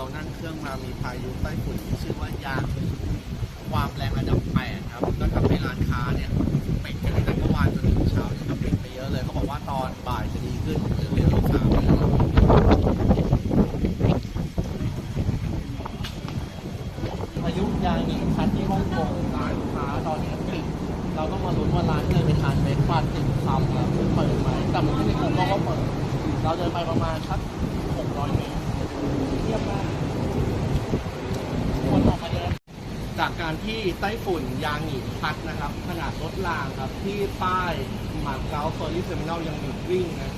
เรานั่งเครื่องมามีพายุใต้ฝุ่นที่ชื่อว่ายางความแรงระดับแปดครับ ก็ทำให้ร้านค้าเนี่ยปิดกันตั้งแต่เมื่อวานจนถึงเช้าเนี่ยก็ปิดไปเยอะเลยเขาบอกว่าตอนบ่ายจะดีขึ้นหรือเร็วสามเลยพายุยางหนีพัดที่ฮ่องกงร้านค้าตอนนี้ปิด เราต้องมาลุ้นว่าร้านที่เราไปทานเบรกฟาสต์ติ่มซำอะเปิดไหมแต่เหมือนที่ในกลุ่มเขาก็เปิด เราเดินไปประมาณสัก600เมตรเทียบมากคนออกมาเดิน จากการที่ไต้ฝุ่นยางหนีพัดนะครับ ขนาดรถรางครับ ที่ป้ายหมาเก๊าเฟอร์รี่เซมินอลยังหยุดวิ่งนะ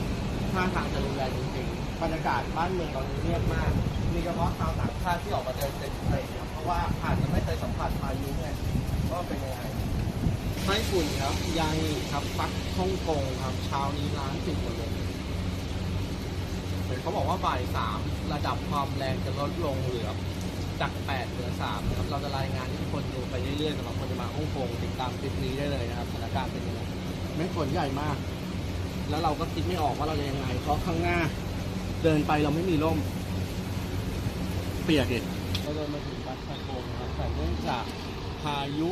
ท่าทางจะรุนแรงจริงๆบรรยากาศบ้านเมืองตอนนี้เงียบมาก มีเฉพาะชาวต่างชาติที่ออกมาเดินเต็มเลยเพราะว่าอาจจะไม่เคยสัมผัสพายุไงว่าเป็นยังไงไต้ฝุ่นครับยางหนีครับปักฮ่องกงครับเช้านี้ร้านปิดหมดเลยเขาบอกว่าบ่ายสามระดับความแรงจะลดลงเหลือ จากแปดเหลือสามนะครับ เราจะรายงานให้ทุกคนดูไปเรื่อยๆสำหรับคนจะมาฮ่องกงติดตามคลิปนี้ได้เลยนะครับสถานการณ์เป็นยังไงแม่งฝนใหญ่มาก แล้วเราก็คิดไม่ออกว่าเราจะยังไง เพราะข้างหน้า เดินไปเราไม่มีร่ม เปียกอีกเราเดินมาถึงวัดชะโกงนะครับแต่เนื่องจากพายุ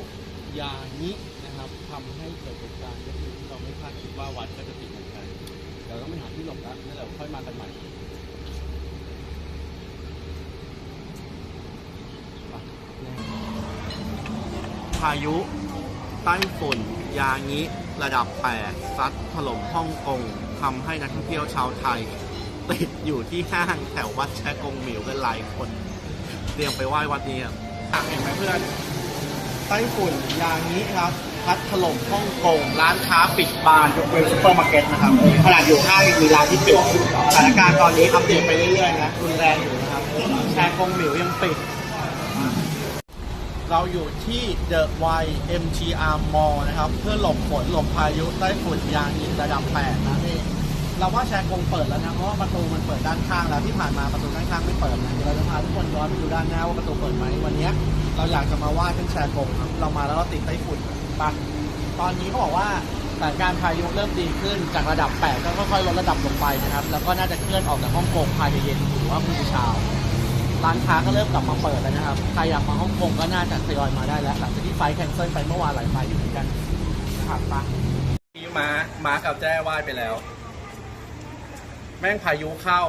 ยานินะครับทำให้เกิดเหตุการณ์ก็คือที่เราไม่คาดคิดว่าวัดก็จะปิดเหมือนกันเดี๋ยวต้องไปหาที่หลบแล้วแล้วเดี๋ยวค่อยมากันใหม่ พายุใต้ฝุ่น ยานิระดับ 8 ซัดถล่มฮ่องกงทำให้นักท่องเที่ยวชาวไทย ติดอยู่ที่ห้างแถววัดแชกงหมิวกันหลายคน เตรียมไปไหว้วัดนี้ครับเห็นไหมเพื่อน ไต้ฝุ่น ยางนี้ครับพัดถล่มฮ่องกงร้านค้าปิดบานยกเว้นซุปเปอร์มาร์เก็ตนะครับขนาดอยู่ห้างยังมีร้านที่ปิดสถานการณ์ตอนนี้อัปเดตไปเรื่อยๆนะรุนแรงอยู่นะครับแชกงหมิวยังปิด เราอยู่ที่เดอะไว MGR Mall นะครับ เพื่อหลบฝนหลบพายุไต้ฝุ่นยางหินระดับ 8 นะนี่ เราว่าแชร์กงเปิดแล้วนะ เพราะว่าประตูมันเปิดด้านข้างแล้วที่ผ่านมาประตูด้านข้างไม่เปิดนะเดี๋ยวเราจะพาทุกคนย้อนไปดูด้านหน้าว่าประตูเปิดไหมวันนี้ เราอยากจะมาไหว้ขึ้นแชร์กงครับเรามาแล้วเราติดไต้ฝุ่นปะตอนนี้เขาบอกว่าสถานการณ์พายุเริ่มดีขึ้นจากระดับ 8 ก็ค่อยๆลดระดับลงไปนะครับ แล้วก็น่าจะเคลื่อนออกจากฮ่องกงภายในเย็นหรือว่าพรุ่งนี้เช้า ร้านค้าก็เริ่มกลับมาเปิดแล้วนะครับ ใครอยากมาฮ่องกงก็น่าจะทยอยมาได้แล้ว หลังจากที่ไฟแคนเซิลไปเมื่อวานหลายไฟอยู่เหมือนกันนะครับปะมีม้าม้ากับแจ้ว่ายไปแล้ว แม่งพายุเข้า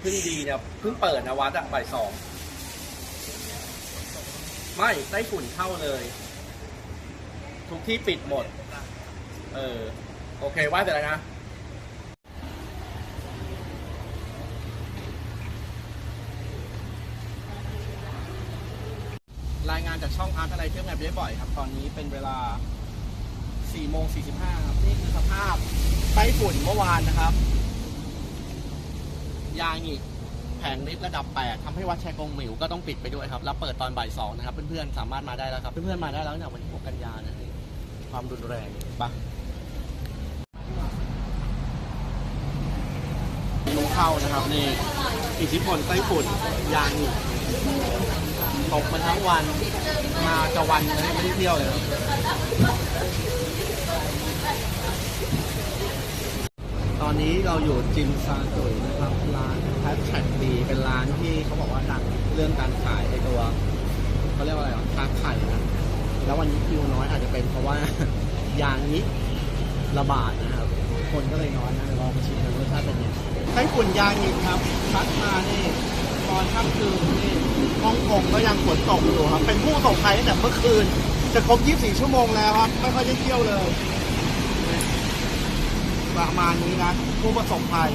เพิ่งดีเนี่ยเพิ่งเปิดนะวัดอะบ่ายสองไม่ไต้ฝุ่นเข้าเลย ทุกที่ปิดหมด เออ โอเคว่ายเสร็จแล้วนะ รายงานจากช่องอาร์ตอะไรเที่ยวงานได้บ่อยครับ ตอนนี้เป็นเวลา4โมง45ครับ นี่คือสภาพไต้ฝุ่นเมื่อวานนะครับ ยางอีกแผงลิฟต์ระดับ 8ทำให้วัดแชกงหมิวก็ต้องปิดไปด้วยครับ แล้วเปิดตอนบ่ายสองนะครับเพื่อนๆสามารถมาได้แล้วครับ เพื่อนๆมาได้แล้วเนี่ยวันที่6กันยานะความรุนแรงปะลงเข้านะครับนี่อิทธิพลไต้ฝุ่นยางอีก ตกมาทั้งวัน มาจะวันนะไม่ได้เที่ยวเลยครับตอนนี้เราอยู่จิมซาตุยนะครับร้านแพทแท็กดีเป็นร้านที่เขาบอกว่าดังเรื่องการขายในตัวเขาเรียกว่าอะไรวะค้าไข่นะแล้ววันนี้คิวน้อยอาจจะเป็นเพราะว่ายางนี้ระบาดนะครับ คนก็เลยน้อยนะลองมาชิมกันรสชาติเป็นยังไงไต้ฝุ่นยางอีกครับพัดมานี่ตอนค่ำคืนนี่ ฮ่องกงก็ยังฝนตกอยู่ครับ เป็นผู้ส่งภัยตั้งแต่เมื่อคืน จะครบ 24 ชั่วโมงแล้วครับ ไม่ค่อยได้เที่ยวเลย ประมาณนี้นะ ผู้ประสบภัย